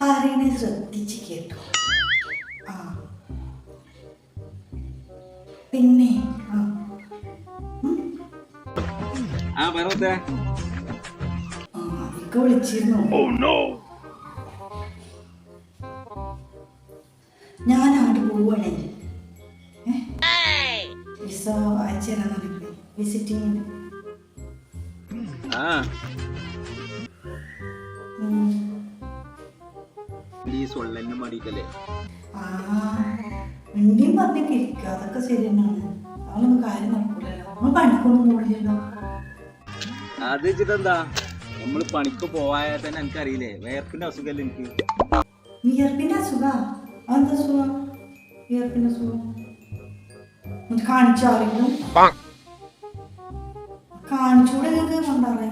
പറയണേ ശ്രദ്ധിച്ച് കേട്ടോ. ആ. പിന്നെ ആ. പറഞ്ഞേ വിളിച്ചിരുന്നു. ഞാൻ അങ്ങോട്ട് പോവുകയാണെങ്കിൽ വിസ അയച്ചു തരാൻ പറഞ്ഞില്ലേ ആ. ഈ സൊള്ളന്നെ മടിക്കല്ലേ പറഞ്ഞിട്ട് ഇരിക്കുക അതൊക്കെ ശരി തന്നെയാണ് അവളൊന്നും കാര്യം നടക്കൂലല്ലോ. നമ്മൾ പണിക്കൊന്നും പോകില്ലല്ലോ അത് വെച്ചിട്ടെന്താ? നമ്മൾ പണിക്ക് പോയാൽ തന്നെ എനിക്കറിയില്ലേ. വേർപ്പിന്റെ അസുഖമല്ലേ എനിക്ക്. വിയർപ്പിന്റെ അസുഖ? വിയർപ്പിന്റെ അസുഖം. ഒന്ന് കാണിച്ചോ ആരെങ്കിലും? കാണിച്ചൂടെ നിങ്ങൾക്ക് കൊണ്ടാറേ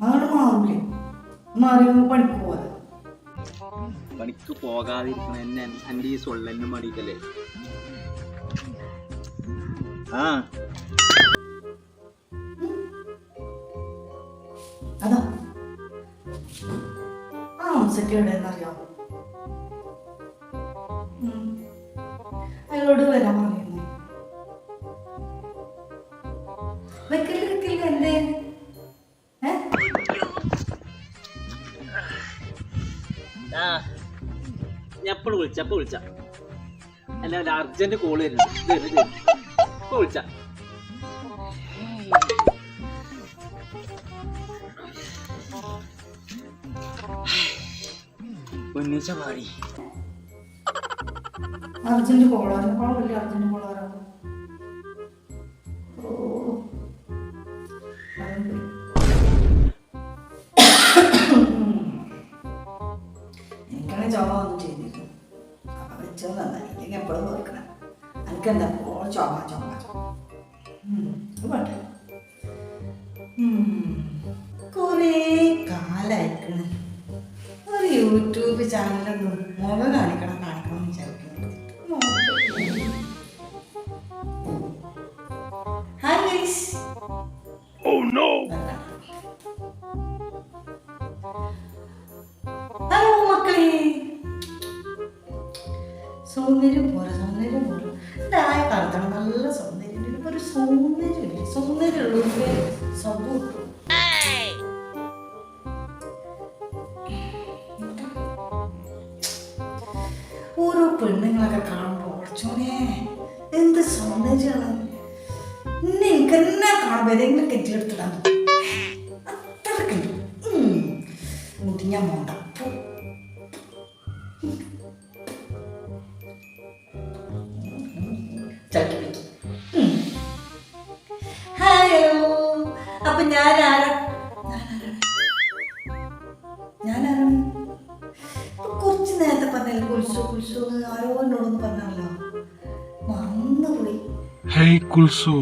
അതുകൊണ്ട് മാറൂലേ. മാറി പണിക്ക് പോവാതെ പണിക്ക് പോകാതിരിക്കണ എന്നെ എന്റെ ഈ സൊള്ളന്നെ മടിയിട്ടല്ലേ? ആ. അതാ. അയാളോട് വരാൻ പറയുന്നു വിളിച്ച വിളിച്ച. അല്ല അർജന്റ് കോൾ വരുന്നുണ്ട്. ഇപ്പൊ വിളിച്ച. ഉന്നയിച്ച പാടി. അർജന്റ് കോളാണ് കുഴപ്പമില്ല അർജന്റ് കോളാറാണ് എപ്പോഴും നോക്കണം എനിക്കെന്താ ഓ ചുമ ചുമ ഉം, കുറേ കാലായിക്കണ്. ഒരു യൂട്യൂബ് ചാനലൊന്നും മുഖം കാണിക്കണം കാണിക്കണം എന്ന് വിചാരിക്കുന്നു. ഹായ് ഗൈസ് ഹലോ സൗന്ദര്യം പോലെ സൗന്ദര്യം പോലെ. ഇതായ കാലത്താണ് നല്ല സൗന്ദര്യം. ഒരു സൗന്ദര്യമില്ല സൗന്ദര്യമുള്ളവർക്ക് സ്വന്തം ഓരോ പെണ്ണുങ്ങളൊക്കെ കാണുമ്പോൾ കുറച്ചോനെ എന്ത് സൗന്ദര്യമാണ്? ഇന്ന് എനിക്ക് എന്നെ കാണുമ്പോൾ ഏതെങ്കിലും കെട്ടിയെടുത്തിടാൻ അത്രക്കുണ്ട് മുടിഞ്ഞ മോണ്ട. പറഞ്ഞല്ലോ. കുൽസു കുൽസു എന്ന് ആരോ എന്നോടൊന്ന് പറഞ്ഞല്ലോ മറന്നുപോയി. Hey Kulsu.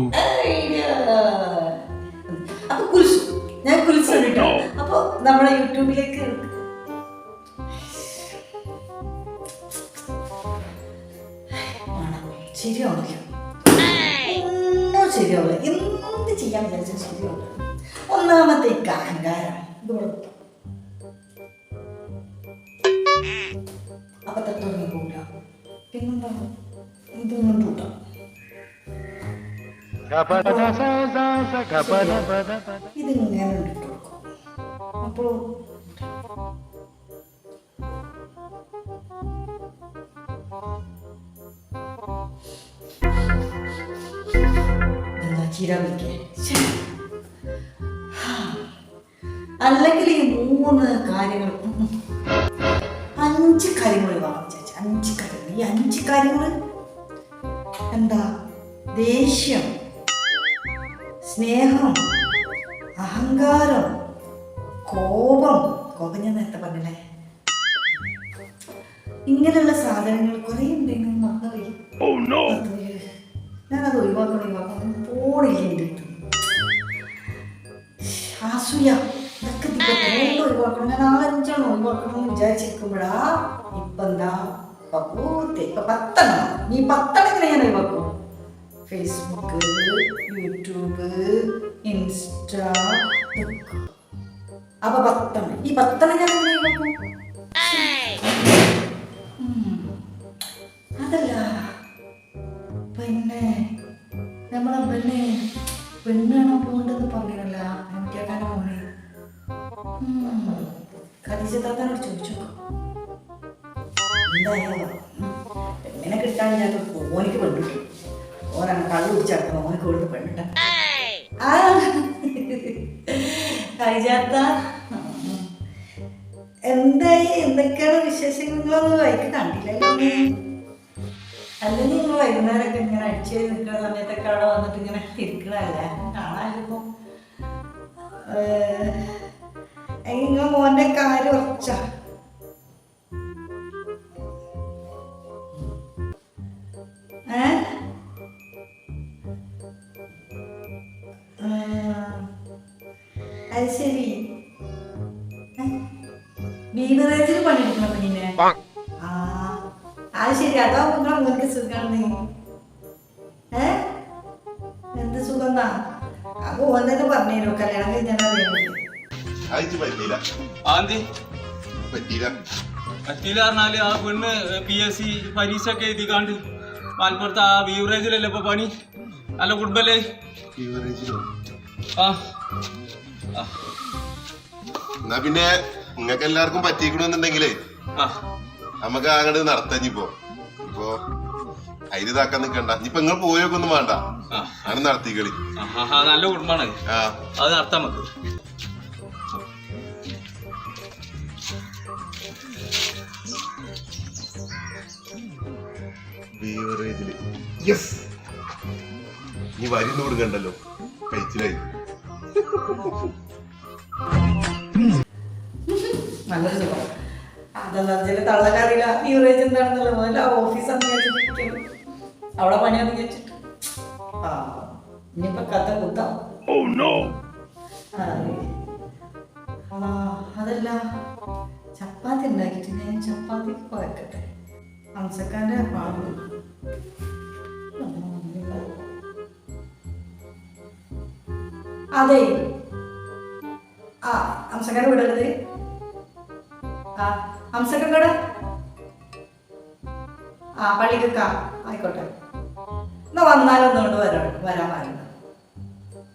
അപ്പൊ കുൽസു ഞാൻ കുൽസു കേട്ടോ അപ്പൊ നമ്മുടെ യൂട്യൂബിലേക്ക്. ശരിയാവില്ല ഒന്നും ശരിയാവില്ല എന്ത് ചെയ്യാൻ വിചാരിച്ചാൽ ശരിയാവില്ല ഒന്നാമത്തെ അഹങ്കാരം. ഇതോടെ ഇത് അപ്പോൾ അല്ലെങ്കിൽ ഈ മൂന്ന് കാര്യങ്ങൾ അഞ്ച് കാര്യങ്ങൾ വാങ്ങിച്ചു അഞ്ച് കാര്യങ്ങൾ. ഈ അഞ്ച് കാര്യങ്ങൾ ദേഷ്യം സ്നേഹം അഹങ്കാരം കോപം കോപം ഞാൻ നേരത്തെ പറഞ്ഞില്ലേ? ഇങ്ങനെയുള്ള സാധനങ്ങൾ കുറേ ഉണ്ടെങ്കിൽ മറന്നുപോയി അത് ഞാനത് ഒഴിവാക്കണം ഒഴിവാക്കണം. പോണില്ല എന്റെ അടുത്ത്. ആസൂയ ഇതൊക്കെ ഒഴിവാക്കണം. ഞാൻ ആറഞ്ചാണ് ഒഴിവാക്കണം എന്ന് വിചാരിച്ചിരിക്കുമ്പോഴാ ഇപ്പൊ എന്താ ഇപ്പൊ പത്തെണ്ണം. നീ പത്തെണ്ണം ഞാൻ ഒഴിവാക്കും? ഫേസ്ബുക്ക് യൂട്യൂബ് ഇൻസ്റ്റ അപ്പൊ പത്തെണ്ണം ഈ പത്തെണ്ണം ഞാൻ എങ്ങനെ. അതല്ല. പിന്നെ നമ്മളെ പെണ്ണ്. പെണ്ണാണോ പോകേണ്ടതെന്ന് പറഞ്ഞില്ല താത്താനോട് ചോദിച്ചു എന്തായാലും പെണ്ണിനെ കിട്ടാൻ ഞാൻ ഓനിക്ക് പെണ്ണിട്ടു ഓനാണ് കള്ളു കുടിച്ചടക്കണം ഓനെ കൊടുത്ത് പെണ്ണിട്ട. ആ. ഖദീജാത്ത എന്തായി? എന്തൊക്കെയാണ് വിശേഷങ്ങളൊന്നും വൈകി കണ്ടില്ലല്ലോ. അല്ലെങ്കിൽ നിങ്ങൾ വൈകുന്നേരമൊക്കെ ഇങ്ങനെ അടിച്ചു നിൽക്കുന്ന സമയത്തൊക്കെ അവിടെ വന്നിട്ട് ഇങ്ങനെ ഇരിക്കണല്ലേ കാണാനിപ്പോ നിങ്ങൾ മോന്റെ കാര്യം ഉറച്ച. അത് ശരി. ബീവറേജിൽ പണിയെടുക്കണം പിന്നെ ആ അത് ശരി. അതാ നിങ്ങളെ മോനിക്ക് സുഖാണ്. ഏ? എന്ത് സുഖം എന്നാ? അപ്പൊ ഓൻ തന്നെ പറഞ്ഞുതരോ. കല്യാണം കഴിഞ്ഞാൽ പറ്റിയില്ല. പറഞ്ഞാൽ ആ പെണ്ണ് പി എസ് സി പരീക്ഷ ഒക്കെ എഴുതിക്കാണ്ട് മലപ്പുറത്ത് ആ ബീവറേജിലല്ലേ ഇപ്പൊ പണി? നല്ല കുടുംബല്ലേ ആ ആ, എന്നാ പിന്നെ നിങ്ങൾക്ക് എല്ലാവർക്കും പറ്റിക്കണമെന്നുണ്ടെങ്കിലേ നമുക്ക് അങ്ങോട്ട് നടത്തഞ്ഞിപ്പോ ഇപ്പോ അതിന് ഇതാക്കാൻ നിക്കണ്ട. ഇപ്പൊ നിങ്ങൾ പോയൊക്കെ ഒന്നും വേണ്ട. അങ്ങനെ നടത്തിക്കളി. നല്ല കുടുംബാണ് അത് നടത്താം നമുക്ക്. ബീവറേജിൽ യെസ് നീ വരിന്ന് കൊടുക്കണ്ടല്ലോ. കഴിച്ചിലായി. നല്ലൊരു സുഖം. അതെന്താ വെച്ചാൽ തള്ളക്കറിയില്ല. ബീവറേജ് എന്താണെന്നല്ലോ മുതൽ ആ ഓഫീസ് അന്ന് അവിടെ പണിയാന്ന് വിചാരിച്ചിട്ട് ആ ഇനിയിപ്പോ കഥ കുത്താം. ആ അതല്ല ചപ്പാത്തി ഉണ്ടാക്കിയിട്ട് ഞാൻ ചപ്പാത്തി കുഴക്കട്ടെ ഹംസക്കാന്റെ പാട് അതെ. ആ വിടരുത് ആ ഹംസക്കടെ ആ ആയിക്കോട്ടെ. എന്നാ വന്നാലൊന്നുകൊണ്ട് വരാം വരാൻ പറയുന്നത്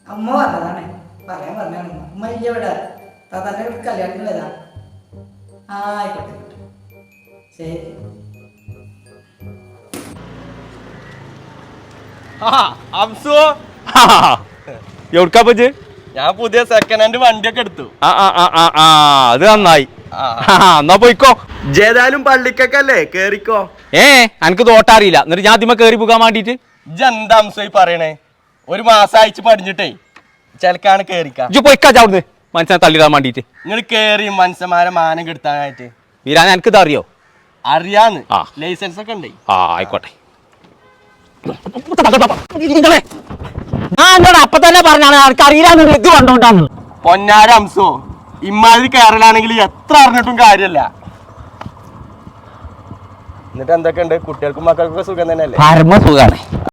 അമ്മ പറഞ്ഞതാണേ പറയാൻ പറഞ്ഞാണ് അമ്മ. ഇല്ല ഇവിടെ. കല്യാണത്തിന് ആ ആയിക്കോട്ടെ ശരി. എവിടുക്കാ പറ്റ് ഞാൻ പുതിയ സെക്കൻഡ് ഹാൻഡ് വണ്ടിയൊക്കെ എടുത്തു. ആ ആ ആ ആ ആ അത് നന്നായി. ആ. എന്നാ പോയിക്കോ. ജേതാലും പള്ളിക്കൊക്കെ കേറിക്കോ. ഏ എനിക്ക് തോട്ടറിയില്ല എന്നിട്ട് ഞാൻ ആദ്യമേ കേറി പോകാൻ വേണ്ടിട്ട്? ഈ പറയണേ? ഒരു മാസം അയച്ച് പടിഞ്ഞിട്ടേ ചിലക്കാണ് കേറിക്ക. ഇജ്ജ് പോയിക്കാ അവിടുന്ന്. മനസ്സിനെ തള്ളിടാൻ വേണ്ടിട്ട്. നിങ്ങൾ കേറി മനുഷ്യന്മാരെ മാനം കെടുത്താനായിട്ട്. വീരാൻ എനിക്കിത് അറിയോ? അറിയാന്ന്. ആ. ലൈസൻസ് ഒക്കെ ഉണ്ടേ. ആ ആയിക്കോട്ടെ. ആ എന്നോട് അപ്പൊ തന്നെ പറഞ്ഞാണ്. എനിക്ക് ഇത് കണ്ടോണ്ടാണ് പൊന്നാര അംസോ ഇമ്മാതിരി കേരളാണെങ്കിൽ എത്ര അറിഞ്ഞിട്ടും കാര്യമല്ല എന്നിട്ട് എന്തൊക്കെയുണ്ട്? കുട്ടികൾക്കും മക്കൾക്കും സുഖം തന്നെയല്ലേ? പരമ സുഖാണ്